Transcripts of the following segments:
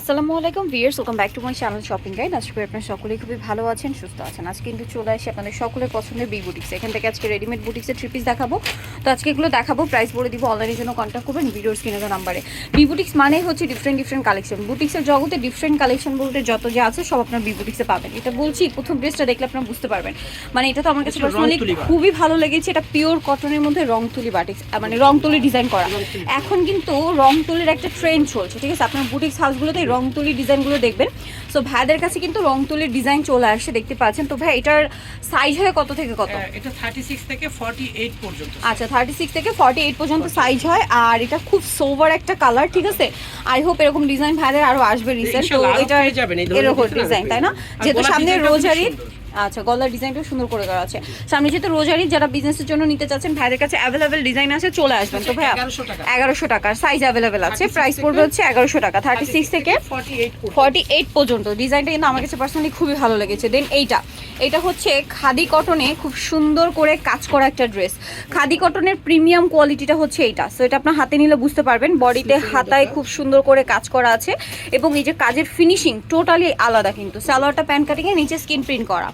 আসসালামু আলাইকুম viewers welcome back to my channel shopping guide আজকে আপনারা সকলেই খুবই ভালো আছেন সুস্থ আছেন। আজকে কিন্তু চলে আসি আপনাদের সকলের পছন্দের বি বুটিক্স এখান থেকে আজকে রেডিমেড বুটিক্সের থ্রি পিস দেখাবো। তো আজকে এগুলো দেখাবো প্রাইস বলে দিব অনলাইনের জন্য কন্ট্যাক্ট করবেন ভিডিওর স্ক্রিনে নাম্বারে বি বুটিক্স মানে হচ্ছে ডিফারেন্ট ডিফারেন্ট কালেকশন বুটিক্সের জগতে ডিফারেন্ট কালেকশন বলতে যত যা আছে সব আপনার বি বুটিক্সে পাবেন। এটা বলছি প্রথম ড্রেসটা দেখলে আপনারা বুঝতে পারবেন। মানে এটা তো আমার কাছে পার্সোনালি খুবই ভালো লেগেছে এটা পিওর কটনের মধ্যে রং তুলি বাটিক্স মানে রং তুলি ডিজাইন করা এখন কিন্তু রং তুলির একটা ট্রেন্ড চলছে ঠিক আছে? আপনার বুটিক্স হাউসগুলোতে এই রং তুলি ডিজাইনগুলো দেখবেন। সো ভাইদের কাছে কিন্তু রং তুলির ডিজাইন চলে আসছে দেখতে পাচ্ছেন। তো ভাই এটার সাইজ হয় কত থেকে কত? এটা থার্টি সিক্স থেকে ফর্টি এইট পর্যন্ত। আচ্ছা থার্টি সিক্স থেকে ফর্টি এইট পর্যন্ত সাইজ হয় আর এটা খুব সোভার একটা কালার ঠিক আছে? আই হোপ এরকম ডিজাইন ভাইদের আরও আসবে রিসেন্ট তো এটা এরকম ডিজাইন তাই না? যেহেতু সামনে রোজারি রোজারির। আচ্ছা গলার ডিজাইনটা সুন্দর করে করা আছে। সামনে যেহেতু রোজারি যারা বিজনেসের জন্য নিতে চাচ্ছেন ভাইদের কাছে অ্যাভেলেবেল ডিজাইন আছে চলে আসবেন। তো ভাইয়া এগারোশো টাকা। টাকার সাইজ অ্যাভেলেবেল আছে। প্রাইস পড়বে হচ্ছে এগারোশো টাকা থার্টি সিক্স থেকে ফর্টি এইট ফর্টি এইট পর্যন্ত। ডিজাইনটা কিন্তু আমার কাছে পার্সোনালি খুবই ভালো লেগেছে। দেন এইটা এটা হচ্ছে খাদি কটনে খুব সুন্দর করে কাজ করা একটা ড্রেস খাদি কটনের প্রিমিয়াম কোয়ালিটিটা হচ্ছে এইটা। সো এটা আপনার হাতে নিলে বুঝতে পারবেন বডিতে হাতায় খুব সুন্দর করে কাজ করা আছে। এবং এই যে কাজের ফিনিশিং টোটালি আলাদা কিন্তু। সালোয়ারটা প্যান্ট কাটিংয়ে নিচে স্কিন প্রিন্ট করা।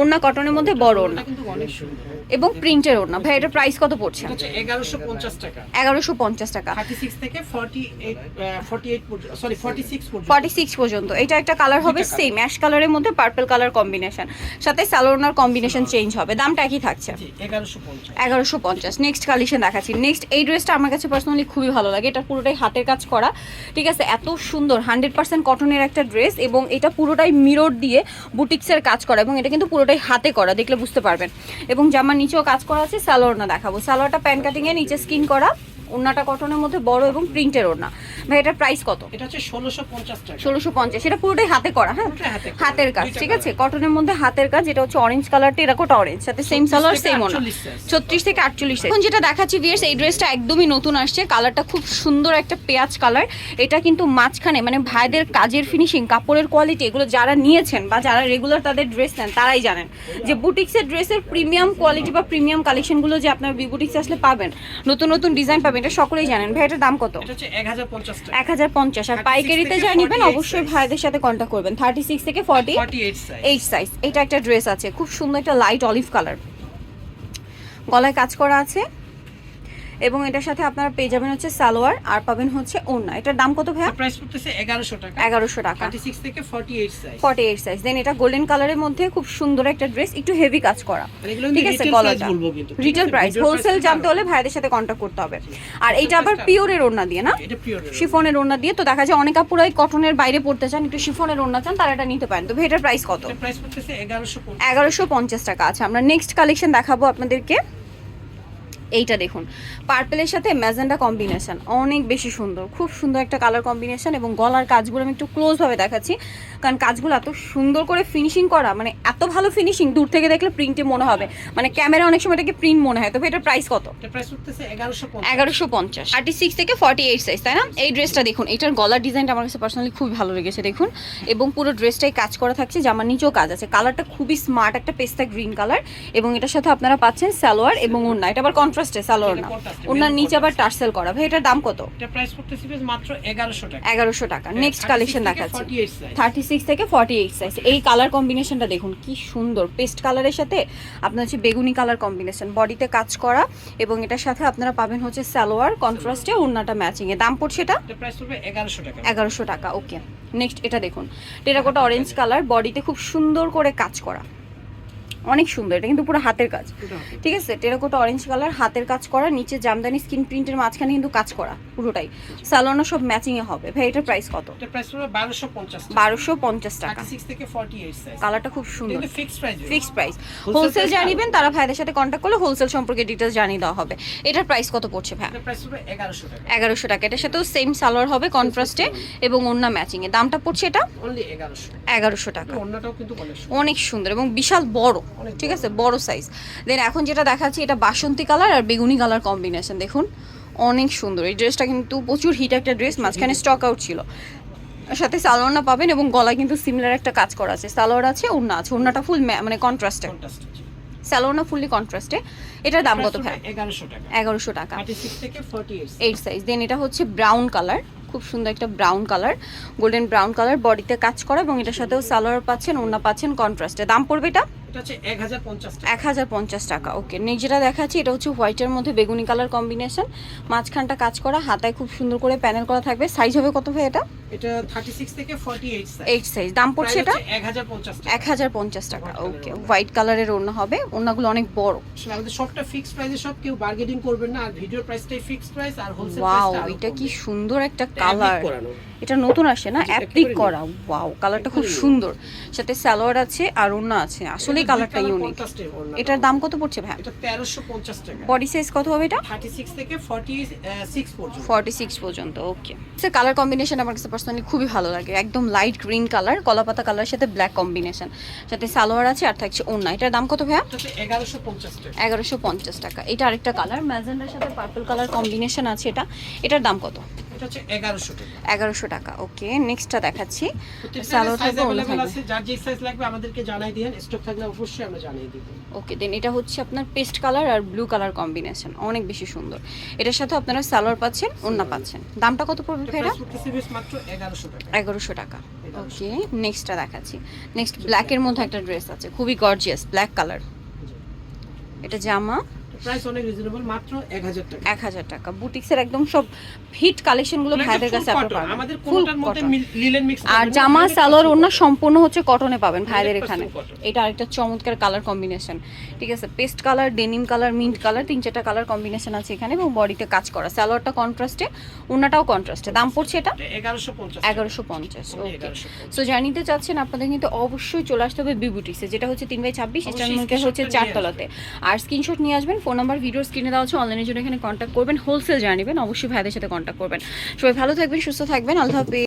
ওড়না কটনের মধ্যে বড় ওড়না। এবং প্রিন্টের ওড়না। ভাই এটা প্রাইস কত পড়ছে? এগারোশো পঞ্চাশ টাকা। এগারোশো পঞ্চাশ টাকা। থেকে ফর্টি সিক্স পর্যন্ত এটা একটা কালার হবে সেম অ্যাশ কালারের মধ্যে পার্পল কালার কম্বিনেশন সাথে স্যালোনার কম্বিনেশন চেঞ্জ হবে। দামটা একই থাকছে। এগারোশো পঞ্চাশ। নেক্সট কালেকশন দেখাচ্ছি। নেক্সট এই ড্রেসটা আমার কাছে পার্সোনালি খুবই ভালো লাগে। এটা পুরোটাই হাতের কাজ করা। ঠিক আছে এত সুন্দর। হান্ড্রেড পার্সেন্ট কটনের একটা ড্রেস এবং এটা পুরোটাই মিরর দিয়ে বুটিক্সের কাজ করা এবং এটা কিন্তু পুরোটাই হাতে করা, দেখলে বুঝতে পারবেন। এবং জামার নিচেও কাজ করা আছে সালোয়ারটা দেখাবো। সালোয়ারটা প্যান্ট কাটিংয়ে নিচে স্কিন করা। ওড়নাটা কটনের মধ্যে বড় এবং প্রিন্টের ওড়না। ভাই এটার প্রাইস কত? এটা হচ্ছে ষোলোশো পঞ্চাশ টাকা। ষোলোশো পঞ্চাশ। এটা পুরোটাই হাতে করা হ্যাঁ? হাতের কাজ ঠিক আছে? কটনের মধ্যে হাতের কাজ এটা হচ্ছে অরেঞ্জ কালার টেরাকোটা অরেঞ্জ সাথে সেম 36 সালোয়ার সেম ওনা 48 ছত্রিশ থেকে আটচল্লিশ এখন যেটা দেখাচ্ছি ভিয়ার্স এই ড্রেসটা একদমই নতুন আসছে। কালারটা খুব সুন্দর একটা পেঁয়াজ কালার এটা কিন্তু মাঝখানে মানে ভাইদের কাজের ফিনিশিং কাপড়ের কোয়ালিটি এগুলো যারা নিয়েছেন বা যারা রেগুলার তাদের ড্রেস নেন তারাই জানেন যে বুটিক্সের ড্রেসের প্রিমিয়াম কোয়ালিটি বা প্রিমিয়াম কালেকশনগুলো যে আপনার বি বুটিক্সে আসলে পাবেন নতুন নতুন ডিজাইন পাবেন এটা সকলেই জানেন। ভাই এটার দাম কত? এক হাজার পঞ্চাশ আর পাইকারিতে যা নেবেন অবশ্যই। ভাইদের সাথে কন্ট্যাক্ট করবেন। থার্টি সিক্স থেকে ফর্টি এইট সাইজ এটা একটা ড্রেস আছে খুব সুন্দর একটা লাইট অলিভ কালার গলায় কাজ করা আছে। এবং এটার সাথে আপনারা পেয়ে যাবেন হচ্ছে সালোয়ার আর পাবেন হচ্ছে ওড়না। এটার দাম কত ভাইয়া? প্রাইস পড়তেছে এগারোশো টাকা। এগারোশো টাকা। থার্টি সিক্স থেকে forty eight size forty eight size then এটা গোল্ডেন কালারের মধ্যে খুব সুন্দর একটা ড্রেস একটু হেভি কাজ করা। ঠিক আছে গলাটা। বলব কিন্তু, রিটেল প্রাইস হোলসেল জানতে হলে ভাইদের সাথে কন্ট্যাক্ট করতে হবে। আর এইটা আবার পিওরের ওড়না দিয়ে না? এটা পিওর শিফনের ওড়না। দিয়ে। তো দেখা যায় অনেক আপুরাই কটনের বাইরে পড়তে চান একটু শিফনের ওড়না চান তারা এটা নিতে পারেন। তো ভাই এটার প্রাইস কত? এটা প্রাইস পড়তেছে এগারোশো পঞ্চাশ। এগারোশো পঞ্চাশ টাকা। আছে আমরা নেক্সট কালেকশন দেখাবো আপনাদেরকে। এইটা দেখুন। পার্পেলের সাথে ম্যাজেন্ডা কম্বিনেশন অনেক বেশি সুন্দর। খুব সুন্দর একটা কালার কম্বিনেশন এবং গলার কাজগুলো আমি একটু ক্লোজভাবে দেখাচ্ছি। কারণ কাজগুলো এত সুন্দর করে ফিনিশিং করা মানে এত ভালো ফিনিশিং দূর থেকে দেখলে প্রিন্টে মনে হবে। মানে ক্যামেরা অনেক সময় এটাকে প্রিন্ট মনে হয়। তবে এটার প্রাইস কত? এগারোশো পঞ্চাশ। থার্টি সিক্স থেকে ফর্টি এইট সাইজ তাই না? এই ড্রেসটা দেখুন এটার গলার ডিজাইনটা আমার কাছে পার্সোনালি খুবই ভালো লেগেছে দেখুন। এবং পুরো ড্রেসটাই কাজ করা থাকছে জামার নিচেও কাজ আছে। কালারটা খুবই স্মার্ট একটা পেস্তা গ্রিন কালার এবং এটার সাথে আপনারা পাচ্ছেন সালোয়ার এবং ওড়না। এটা আবার কন্ট্রাস্টে সালোয়ার না main নিচে আবার টার্সেল করা। ভাই এটার দাম কত? এটা প্রাইস পড়তেছে মাত্র এগারোশো টাকা। এগারোশো টাকা। নেক্সট কালেকশন দেখাচ্ছি। Forty eight size thirty six থেকে ফর্টি এইট সাইজ এই কালার কম্বিনেশনটা দেখুন কি সুন্দর। পেস্ট কালারের সাথে আপনার হচ্ছে বেগুনি কালার কম্বিনেশন বডিতে কাজ করা এবং এটার সাথে আপনারা পাবেন হচ্ছে সালোয়ার কন্ট্রাস্টে ওড়নাটা ম্যাচিং এ। দাম পড়ছে এটা? প্রাইস পড়বে এগারোশো টাকা। এগারোশো টাকা ওকে নেক্সট এটা দেখুন। টেরাকোটা অরেঞ্জ কালার বডিতে খুব সুন্দর করে কাজ করা। অনেক সুন্দর এটা কিন্তু পুরো হাতের কাজ। ঠিক আছে টেরাকোটা অরেঞ্জ কালার হাতের কাজ করা নিচে জামদানি স্কিন প্রিন্টের মাঝখানে কিন্তু কাজ করা পুরোটাই। সালোয়ারও সব ম্যাচিং এ হবে। ভাই এটার প্রাইস কত? বারোশো পঞ্চাশ টাকা। কালারটা খুব সুন্দর। Fixed price fixed price wholesale যা তারা ভাইদের সাথে কন্ট্যাক্ট করলে হোলসেল সম্পর্কে ডিটেলস জানিয়ে দেওয়া হবে। এটার প্রাইস কত পড়ছে ভাই? এগারোশো টাকা। এটার সাথেও সেম সালোয়ার হবে কন্ট্রাস্টে এবং অন্য ম্যাচিং এ। দামটা পড়ছে এটা? এগারোশো। টাকা। অনেক সুন্দর। এবং বিশাল বড়। ঠিক আছে বড় সাইজ দেন এখন যেটা দেখাচ্ছি এটা বাসন্তী কালার আর বেগুনি কালার কম্বিনেশন দেখুন। অনেক সুন্দর। এই ড্রেসটা কিন্তু প্রচুর হিট একটা ড্রেস মাঝখানে স্টক আউট ছিল। সাথে সালোয়ারনা পাবেন এবং গলায় কিন্তু সিমিলার একটা কাজ করা আছে। সালোয়ার আছে ওড়না আছে। ওড়নাটা ফুল মানে কন্ট্রাস্টে। সালোয়ারটা ফুললি কন্ট্রাস্টে এটার দাম কত ভাই? এগারোশো টাকা। এইট সাইজ দেন এটা হচ্ছে ব্রাউন কালার খুব সুন্দর একটা brown colour golden brown colour বডিতে কাজ করা এবং এটার সাথেও সালোয়ার পাচ্ছেন ওড়না পাচ্ছেন কন্ট্রাস্টে দাম পড়বে এটা? টাকা। ওকে। দেখাচ্ছি, এটা হচ্ছে মধ্যে বেগুনি কালার কম্বিনেশন। মাঝখানটা কাজ করা, হাতায় খুব সুন্দর করে প্যানেল করা থাকবে। সাইজ হবে কত ভাই এটা? এটা থার্টি সিক্স থেকে forty eight size eight size দাম পড়ছে এটা? এক হাজার পঞ্চাশ টাকা। এক হাজার পঞ্চাশ টাকা। ওকে হোয়াইট কালারের ওড়না। হবে। ওড়নাগুলো অনেক বড়। আসলে আমাদের সবটা ফিক্সড প্রাইসে সব কেউ বার্গেনিং করবেন না। আর ভিডিওর প্রাইসটাই ফিক্সড প্রাইস আর হোলসেল ওয়াও এটা কি সুন্দর একটা কালার এটা নতুন আসে না? অ্যাপ্লিক করা। ওয়াও কালারটা খুব সুন্দর। সাথে সালোয়ার আছে আর ওড়না আছে। আসলেই কালারটা ইউনিক এটার দাম কত পড়ছে ভাই এটা তেরোশো পঞ্চাশ টাকা। বডি সাইজ কত হবে এটা? থার্টি সিক্স থেকে ফর্টি সিক্স পর্যন্ত। ফর্টি সিক্স পর্যন্ত ওকে সে কালার কম্বিনেশন আমার কাছে পার্সোনালি খুবই ভালো লাগে। একদম লাইট গ্রিন কালার কলাপাতা কালার সাথে ব্ল্যাক কম্বিনেশন সাথে সালোয়ার আছে আর থাকছে ওড়না। এটার দাম কত ভাইয়া? এগারোশো পঞ্চাশ টাকা। এটা আরেকটা কালার ম্যাজেন্ডার সাথে পার্পল কালার কম্বিনেশন আছে এটা। এটার দাম কত? এটা হচ্ছে টাকা। ওকে নেক্সটটা দেখাচ্ছি। সালোয়ার থাকবে ওড়না থাকবে? যার যে সাইজ লাগবে আমাদেরকে জানাই দিন স্টক থাকলে অবশ্যই আমরা জানিয়ে দিব। ওকে দেন এটা হচ্ছে আপনার পেস্ট কালার আর ব্লু কালার কম্বিনেশন অনেক বেশি সুন্দর। এটার সাথে আপনারা সালোয়ার পাচ্ছেন ওড়না পাচ্ছেন। দামটা কত পড়বে ভাইরা? মাত্র এগারোশো টাকা। এগারোশো টাকা ওকে নেক্সটটা দেখাচ্ছি। নেক্সট ব্ল্যাকের মধ্যে একটা ড্রেস আছে খুবই গর্জিয়াস ব্ল্যাক কালার এটা জামা প্রাইস অনেক রিজনেবল মাত্র এক হাজার টাকা। এক হাজার টাকা। বুটিক্সের একদম সব হিট কালেকশনগুলো মানে ভাইদের কাছে পাবেন। আমাদের কোনটার মধ্যে লিলেন মিক্স আর জামা সালোয়ার সম্পূর্ণ হচ্ছে কটনে পাবেন ভাইদের এখানে। এটা আরেকটা চমৎকার কালার কম্বিনেশন ঠিক আছে paste colour denim colour mint colour তিন চারটা কালার কম্বিনেশন আছে এখানে এবং বডিতে কাজ করা। সালোয়ারটা কন্ট্রাস্টে ওড়নাটাও কন্ট্রাস্টে দাম পড়ছে এটা? এগারোশো পঞ্চাশ। এগারোশো পঞ্চাশ Only ওকে সো জানিতে চাচ্ছেন আপনাদের কিন্তু অবশ্যই চলে আসতে হবে বিউটিক্সে যেটা হচ্ছে তিন বাই ছাব্বিশ অবশ্যই স্টার মার্কেট screenshot হচ্ছে চারতলাতে। আর স্ক্রিনশট নিয়ে আসবেন ফোন নাম্বার ভিডিওর স্ক্রিনে দেওয়া আছে অনলাইনের জন্য এখানে কন্ট্যাক্ট করবেন হোলসেল জানিবেন অবশ্যই ভাইদের সাথে কন্ট্যাক্ট করবেন। সবাই ভালো থাকবেন, সুস্থ থাকবেন, আল্লাহ হাফেজ।